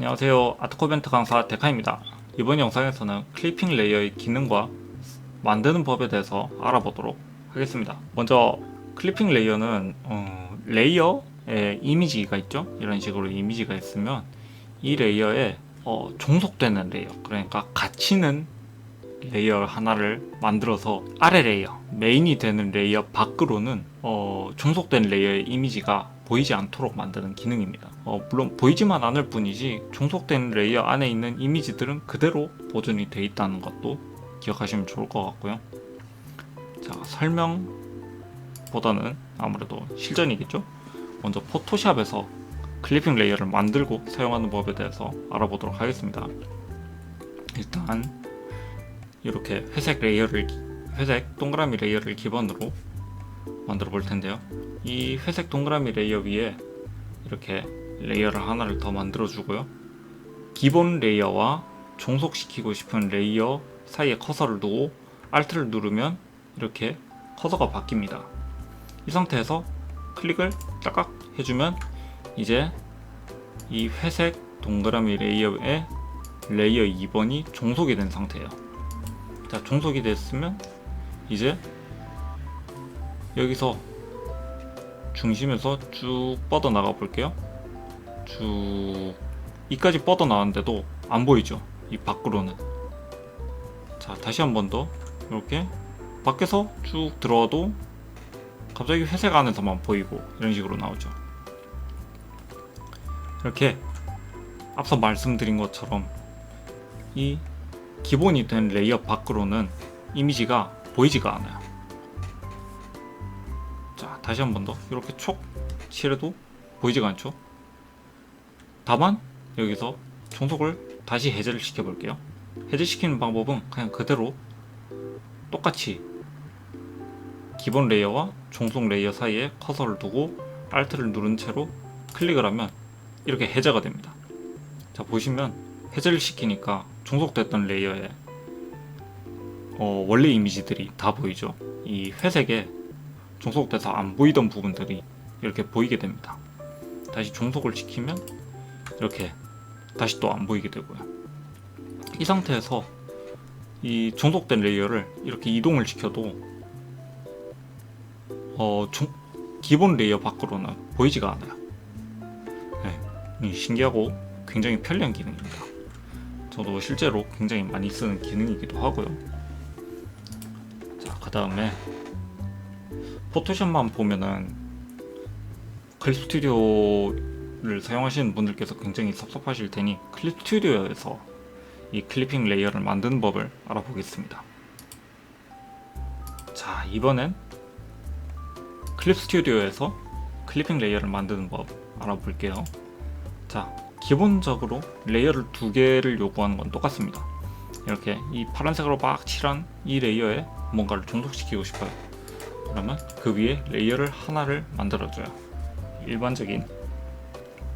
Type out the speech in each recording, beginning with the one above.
안녕하세요. 아트코벤트 강사 데카입니다. 이번 영상에서는 클리핑 레이어의 기능과 만드는 법에 대해서 알아보도록 하겠습니다. 먼저 클리핑 레이어는 어, 레이어에 이미지가 있죠? 이런 식으로 이미지가 있으면 이 레이어에 어, 종속되는 레이어 그러니까 갇히는 레이어 하나를 만들어서 아래 레이어 메인이 되는 레이어 밖으로는 어, 종속된 레이어의 이미지가 보이지 않도록 만드는 기능입니다. 어, 물론 보이지만 않을 뿐이지 종속된 레이어 안에 있는 이미지들은 그대로 보존이 돼 있다는 것도 기억하시면 좋을 것 같고요. 자 설명보다는 아무래도 실전이겠죠. 먼저 포토샵에서 클리핑 레이어를 만들고 사용하는 법에 대해서 알아보도록 하겠습니다. 일단 이렇게 회색 레이어를 회색 동그라미 레이어를 기본으로 만들어 볼 텐데요. 이 회색 동그라미 레이어 위에 이렇게 레이어를 하나를 더 만들어 주고요. 기본 레이어와 종속시키고 싶은 레이어 사이에 커서를 두고 Alt를 누르면 이렇게 커서가 바뀝니다. 이 상태에서 클릭을 딱딱 해주면 이제 이 회색 동그라미 레이어에 레이어 2번이 종속이 된 상태예요. 자, 종속이 됐으면 이제 여기서 중심에서 쭉 뻗어 나가 볼게요. 쭉 이까지 뻗어 나왔는데도 안 보이죠? 이 밖으로는. 자, 다시 한 번 더 이렇게 밖에서 쭉 들어와도 갑자기 회색 안에서만 보이고 이런 식으로 나오죠. 이렇게 앞서 말씀드린 것처럼 이 기본이 된 레이어 밖으로는 이미지가 보이지가 않아요. 자, 다시 한 번 더. 이렇게 촉 칠해도 보이지가 않죠? 다만 여기서 종속을 다시 해제를 시켜 볼게요. 해제시키는 방법은 그냥 그대로 똑같이 기본 레이어와 종속 레이어 사이에 커서를 두고 Alt를 누른 채로 클릭을 하면 이렇게 해제가 됩니다. 자, 보시면 해제를 시키니까 종속됐던 레이어에 어, 원래 이미지들이 다 보이죠. 이 회색에 종속돼서 안 보이던 부분들이 이렇게 보이게 됩니다. 다시 종속을 시키면 이렇게 다시 또 안 보이게 되고요. 이 상태에서 이 종속된 레이어를 이렇게 이동을 시켜도 어, 종- 기본 레이어 밖으로는 보이지가 않아요. 네, 이 신기하고 굉장히 편리한 기능입니다. 저도 실제로 굉장히 많이 쓰는 기능이기도 하고요. 자, 그 다음에 포토샵만 보면은 클립 스튜디오를 사용하시는 분들께서 굉장히 섭섭하실 테니 클립 스튜디오에서 이 클리핑 레이어를 만드는 법을 알아보겠습니다. 자, 이번엔 클립 스튜디오에서 클리핑 레이어를 만드는 법 알아볼게요. 자, 기본적으로 레이어를 두 개를 요구하는 건 똑같습니다. 이렇게 이 파란색으로 막 칠한 이 레이어에 뭔가를 종속시키고 싶어요. 그러면 그 위에 레이어를 하나를 만들어줘요. 일반적인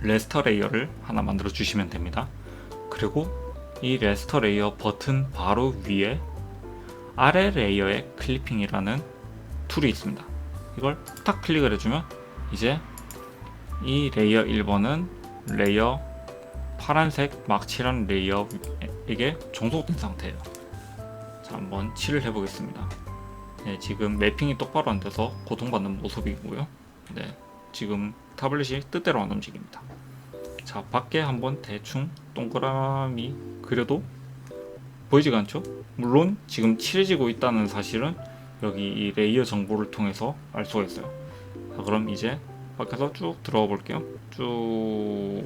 레스터 레이어를 하나 만들어 주시면 됩니다. 그리고 이 레스터 레이어 버튼 바로 위에 아래 레이어의 클리핑이라는 툴이 있습니다. 이걸 딱 클릭을 해주면 이제 이 레이어 1번은 레이어 파란색 막 칠한 레이어에게 종속된 상태예요. 자, 한번 칠을 해보겠습니다. 네, 지금 매핑이 똑바로 안 돼서 고통받는 모습이고요. 네, 지금 타블렛이 뜻대로 안 움직입니다. 자, 밖에 한번 대충 동그라미 그려도 보이지가 않죠? 물론 지금 칠해지고 있다는 사실은 여기 이 레이어 정보를 통해서 알 수가 있어요. 자, 그럼 이제 밖에서 쭉 들어가 볼게요. 쭉,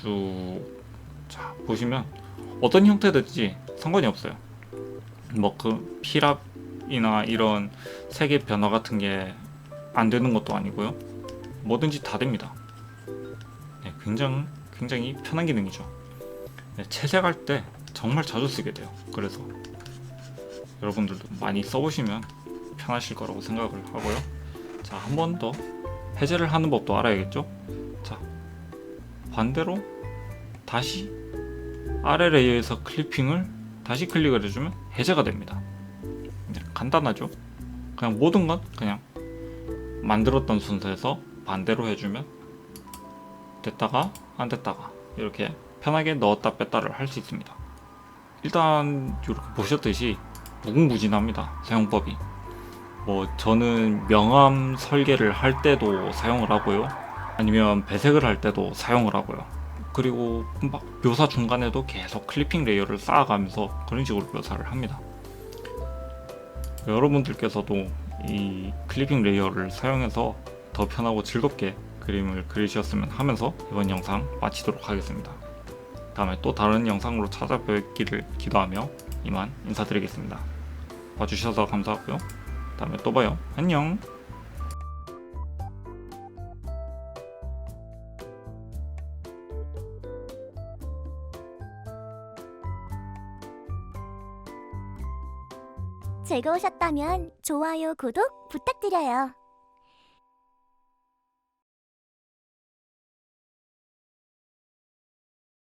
쭉. 자, 보시면 어떤 형태든지 상관이 없어요. 뭐 그 피랍이나 이런 색의 변화 같은 게 안 되는 것도 아니고요. 뭐든지 다 됩니다. 네, 굉장히 굉장히 편한 기능이죠. 네, 채색할 때 정말 자주 쓰게 돼요. 그래서 여러분들도 많이 써보시면 편하실 거라고 생각을 하고요. 자, 한 번 더 해제를 하는 법도 알아야겠죠? 자, 반대로 다시 아래 레이어에서 클리핑을 다시 클릭을 해주면 해제가 됩니다. 네, 간단하죠? 그냥 모든 건 그냥 만들었던 순서에서 반대로 해주면 됐다가 안 됐다가 이렇게 편하게 넣었다 뺐다를 할 수 있습니다. 일단 이렇게 보셨듯이 무궁무진합니다. 사용법이. 뭐 저는 명암 설계를 할 때도 사용을 하고요. 아니면 배색을 할 때도 사용을 하고요. 그리고 막 묘사 중간에도 계속 클리핑 레이어를 쌓아가면서 그런 식으로 묘사를 합니다. 여러분들께서도 이 클리핑 레이어를 사용해서 더 편하고 즐겁게 그림을 그리셨으면 하면서 이번 영상 마치도록 하겠습니다. 다음에 또 다른 영상으로 찾아뵙기를 기도하며 이만 인사드리겠습니다. 봐주셔서 감사하고요. 다음에 또 봐요. 안녕. 즐거우셨다면 좋아요, 구독 부탁드려요.